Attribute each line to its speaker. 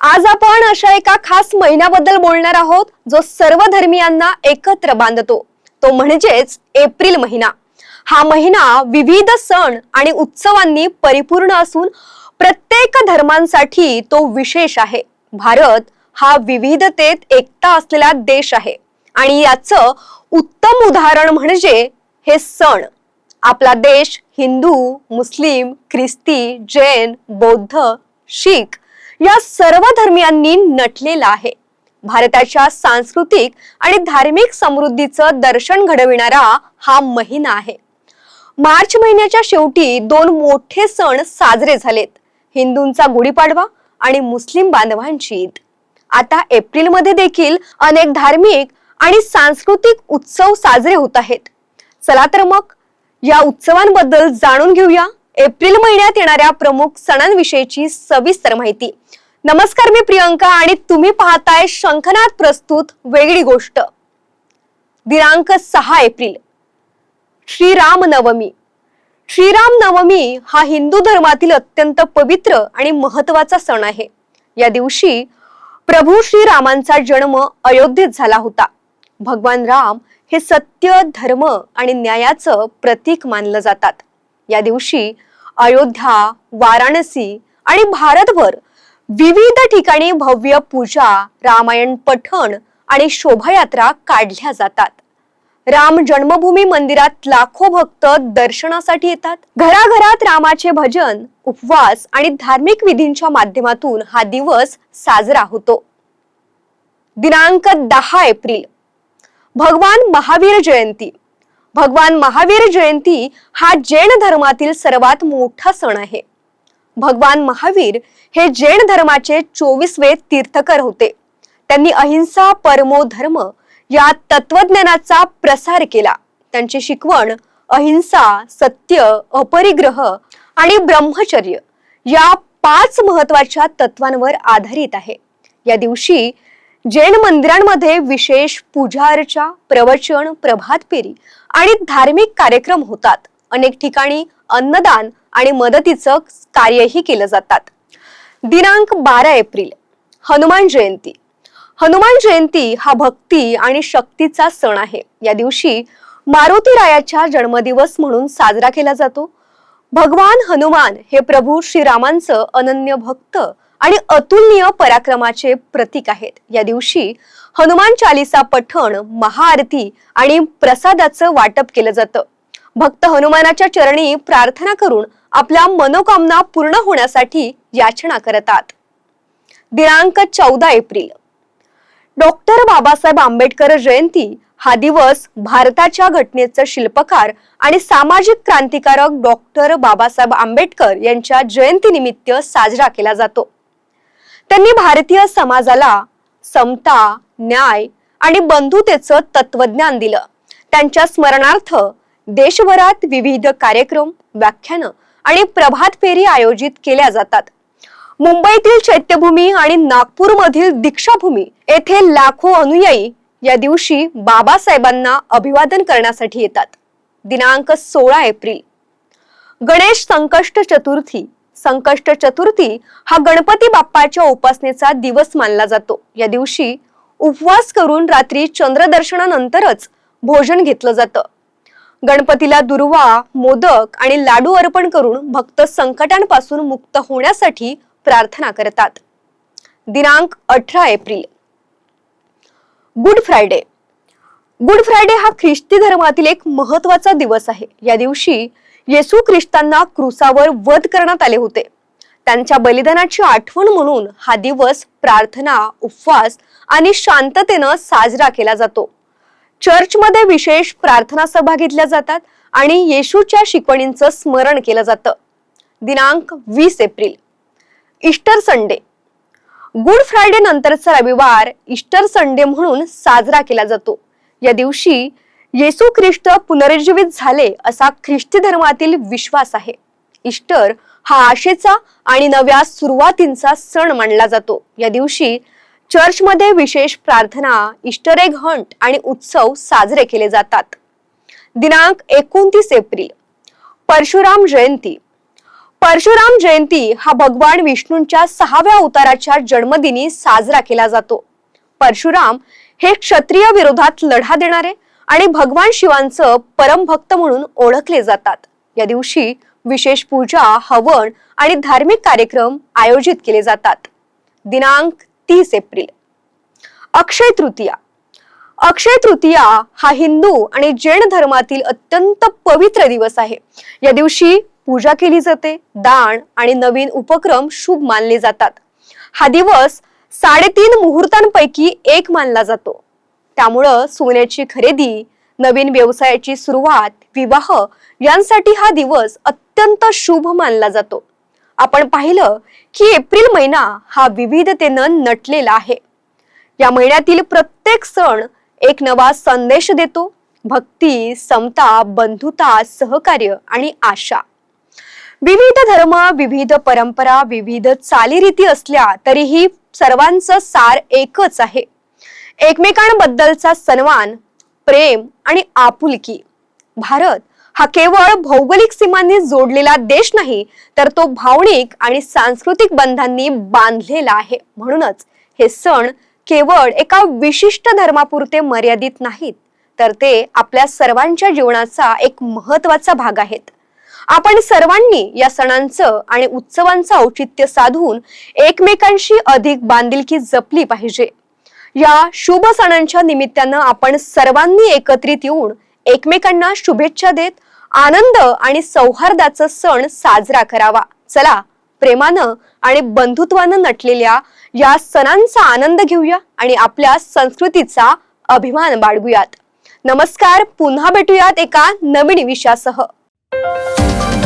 Speaker 1: आज आपण अशा एका खास महिन्याबद्दल बोलणार आहोत जो सर्व धर्मियांना एकत्र बांधतो. तो म्हणजेच एप्रिल महिना. हा महिना विविध सण आणि उत्सवांनी परिपूर्ण असून प्रत्येक धर्मांसाठी तो विशेष आहे. भारत हा विविधतेत एकता असलेला देश आहे. आणि याचं उत्तम उदाहरण म्हणजे हे सण. आपला देश हिंदू मुस्लिम ख्रिस्ती जैन बौद्ध शीख या सर्व धर्मियांनी नटलेला आहे. भारताच्या सांस्कृतिक आणि धार्मिक समृद्धीचं दर्शन घडविणारा हा महिना आहे. मार्च महिन्याच्या शेवटी दोन मोठे सण साजरे झालेत. हिंदूंचा गुढीपाडवा आणि मुस्लिम बांधवांची ईद. आता एप्रिलमध्ये देखील अनेक धार्मिक आणि सांस्कृतिक उत्सव साजरे होत आहेत. चला तर मग या उत्सवांबद्दल जाणून घेऊया एप्रिल महिन्यात येणाऱ्या प्रमुख सणांविषयीची सविस्तर माहिती. नमस्कार मी प्रियंका आणि तुम्ही पाहताय शंखनाथ प्रस्तुत वेगळी गोष्ट. दिनांक सहा एप्रिल. श्रीराम नवमी श्रीराम नवमी हा हिंदू धर्मातील अत्यंत पवित्र आणि महत्त्वाचा सण आहे. या दिवशी प्रभू श्रीरामांचा जन्म अयोध्येत झाला होता. भगवान राम हे सत्य धर्म आणि न्यायाचं प्रतीक मानलं जातात. या दिवशी अयोध्या वाराणसी आणि भारतभर विविध ठिकाणी भव्य पूजा रामायण पठण आणि शोभायात्रा काढल्या जातात. राम जन्मभूमी मंदिरात लाखो भक्त दर्शनासाठी येतात. घराघरात रामाचे भजन उपवास आणि धार्मिक विधींच्या माध्यमातून हा दिवस साजरा होतो. दिनांक दहा एप्रिल. भगवान महावीर जयंती. भगवान महावीर जयंती हा जैन धर्मातील सर्वात मोठा सण आहे. भगवान महावीर हे जैन धर्माचे चोवीसवे तीर्थकर होते. त्यांनी अहिंसा परमो धर्म या तत्वज्ञानाचा प्रसार केला. त्यांची शिकवण अहिंसा सत्य अपरिग्रह आणि ब्रह्मचर्य या पाच महत्त्वाच्या तत्वांवर आधारित आहे. या दिवशी जैन मंदिरांमध्ये विशेष पूजा अर्चा प्रवचन प्रभात फेरी आणि धार्मिक कार्यक्रम होतात. अनेक ठिकाणी अन्नदान आणि मदतीचं कार्यही केलं जातात. दिनांक बारा एप्रिल हनुमान जयंती. हनुमान जयंती हा भक्ती आणि शक्तीचा सण आहे. या दिवशी मारुती रायाच्या जन्मदिवस म्हणून साजरा केला जातो. भगवान हनुमान हे प्रभू श्रीरामांचं अनन्य भक्त आणि अतुलनीय पराक्रमाचे प्रतीक आहेत. या दिवशी हनुमान चालिसा पठण महाआरती आणि प्रसादाचं वाटप केलं जातं. भक्त हनुमानाच्या चरणी प्रार्थना करून आपल्या मनोकामना पूर्ण होण्यासाठी याचना करतात. दिनांक चौदा एप्रिल डॉक्टर बाबासाहेब आंबेडकर जयंती हा दिवस भारताच्या घटनेचं शिल्पकार आणि सामाजिक क्रांतिकारक डॉक्टर बाबासाहेब आंबेडकर यांच्या जयंतीनिमित्त साजरा केला जातो. त्यांनी भारतीय समाजाला समता न्याय आणि बंधुतेचं तत्वज्ञान दिलं. त्यांच्या स्मरणार्थ देशभरात विविध कार्यक्रम व्याख्यानं आणि प्रभात फेरी आयोजित केल्या जातात. मुंबईतील चैत्यभूमी आणि नागपूरमधील दीक्षाभूमी येथे लाखो अनुयायी या दिवशी बाबासाहेबांना अभिवादन करण्यासाठी येतात. दिनांक सोळा एप्रिल. गणेश संकष्ट चतुर्थी. संकष्ट चतुर्थी हा गणपती बाप्पाच्या उपासनेचा दिवस मानला जातो. या दिवशी उपवास करून रात्री चंद्रदर्शनानंतरच भोजन घेतलं जातं. गणपतीला दुर्वा मोदक आणि लाडू अर्पण करून भक्त संकटांपासून मुक्त होण्यासाठी प्रार्थना करतात. दिनांक अठरा April. Good Friday. Good Friday हा ख्रिस्ती धर्मातील एक महत्त्वाचा दिवस आहे. या दिवशी येशू ख्रिस्तांना क्रुसावर वध करण्यात आले होते. त्यांच्या बलिदानाची आठवण म्हणून हा दिवस प्रार्थना उपवास आणि शांततेनं साजरा केला जातो. चर्चमध्ये विशेष प्रार्थना सभा घेतल्या जातात आणि येशूच्या शिकवणींचं स्मरण केलं जातं. दिनांक वीस April. Easter Sunday. Good Friday नंतरचा रविवार ईस्टर संडे म्हणून साजरा केला जातो. या दिवशी येसू ख्रिस्त पुनरुज्जीवित झाले असा ख्रिस्ती धर्मातील विश्वास आहे. ईस्टर हा आशेचा आणि नव्या सुरुवातींचा सण मानला जातो. या दिवशी चर्चमध्ये विशेष प्रार्थना इस्टर एग हंट आणि उत्सव साजरे केले जातात. दिनांक एकोणतीस एप्रिल परशुराम जयंती परशुराम जयंती हा भगवान विष्णूंच्या सहाव्या अवताराच्या जन्मदिनी साजरा केला जातो. परशुराम हे क्षत्रिय विरोधात लढा देणारे आणि भगवान शिवांचं परमभक्त म्हणून ओळखले जातात. या दिवशी विशेष पूजा हवन आणि धार्मिक कार्यक्रम आयोजित केले जातात. दिनांक तीस एप्रिल. अक्षय तृतीया. अक्षय तृतीया हा हिंदू आणि जैन धर्मातील अत्यंत पवित्र दिवस आहे. या दिवशी पूजा केली जाते दान आणि नवीन उपक्रम शुभ मानले जातात. हा दिवस साडेतीन मुहूर्तांपैकी एक मानला जातो. त्यामुळं सोन्याची खरेदी नवीन व्यवसायाची सुरुवात विवाह यांसाठी हा दिवस अत्यंत शुभ मानला जातो. आपण पाहिलं की एप्रिल महिना हा विविधतेनं नटलेला आहे. या महिन्यातील प्रत्येक सण एक नवा संदेश देतो. भक्ती समता बंधुता सहकार्य आणि आशा. विविध धर्म विविध परंपरा विविध चालीरीती असल्या तरीही सर्वांचं सार एकच आहे. एकमेकांबद्दलचा सन्मान प्रेम आणि आपुलकी. भारत हा केवळ भौगोलिक सीमांनी जोडलेला देश नाही तर तो भावनिक आणि सांस्कृतिक बंधांनी बांधलेला आहे. म्हणूनच हे सण केवळ एका विशिष्ट धर्मापुरते मर्यादित नाहीत तर ते आपल्या सर्वांच्या जीवनाचा एक महत्त्वाचा भाग आहेत. आपण सर्वांनी या सणांचं आणि उत्सवांचं औचित्य साधून एकमेकांशी अधिक बांधिलकी जपली पाहिजे. या शुभ सणांच्या निमित्तानं आपण सर्वांनी एकत्रित येऊन एकमेकांना शुभेच्छा देत आनंद आणि सौहार्दाचा सण साजरा करावा. चला प्रेमानं आणि बंधुत्वानं नटलेल्या या सणांचा आनंद घेऊया आणि आपल्या संस्कृतीचा अभिमान बाळगूयात. नमस्कार पुन्हा भेटूयात एका नवीन विषयासह. you